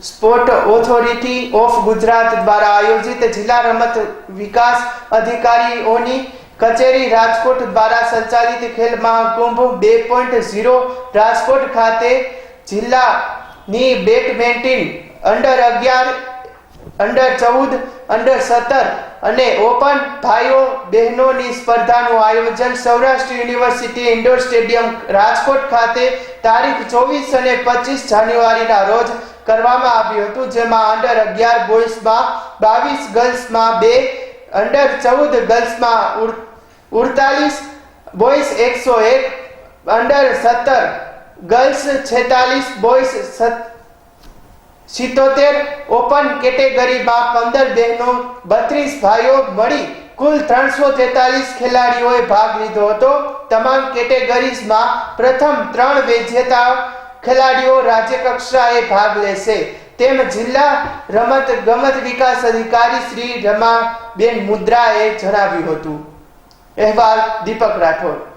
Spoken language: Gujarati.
સ્પોર્ટ ઓથોરિટી ઓફ ગુજરાત દ્વારા આયોજિત જિલ્લા રમત વિકાસ અધિકારીઓની કચેરી રાજકોટ દ્વારા સંચાલિત ખેલ મહાકુંભ બે પોઈન્ટ ઝીરો રાજકોટ ખાતે જિલ્લાની બેડમિન્ટન અંડર અગિયાર અંડર ચૌદ અંડર સત્તર અને ઓપન ભાઈઓ બહેનોની સ્પર્ધાનું આયોજન Saurashtra university indoor stadium Rajkot ખાતે તારીખ ચોવીસ અને પચીસ જાન્યુઆરીના રોજ કરવામાં આવ્યું હતું, જેમાં અંડર અગિયાર બોયઝમાં બાવીસ ગર્લ્સમાં બે અંડર ચૌદ ગર્લ્સમાં ઉડતાલીસ બોયઝ એકસો એક અંડર સત્તર ગર્લ્સ છેતાલીસ બોયઝ સિત્તોતેર ઓપન કેટેગરીમાં પંદર બહેનો બત્રીસ ભાઈઓ મળી કુલ ત્રણસો તેતાલીસ ખેલાડીઓએ ભાગ લીધો હતો. તમામ કેટેગરીઝમાં પ્રથમ ત્રણ વિજેતા ખેલાડીઓ રાજ્ય કક્ષાએ ભાગ લેશે. તેમ જિલ્લા રમત ગમત વિકાસ અધિકારી શ્રી રમાબેન મુદ્રાએ જણાવ્યું હતું. અહેવાલ દીપક રાઠોડ.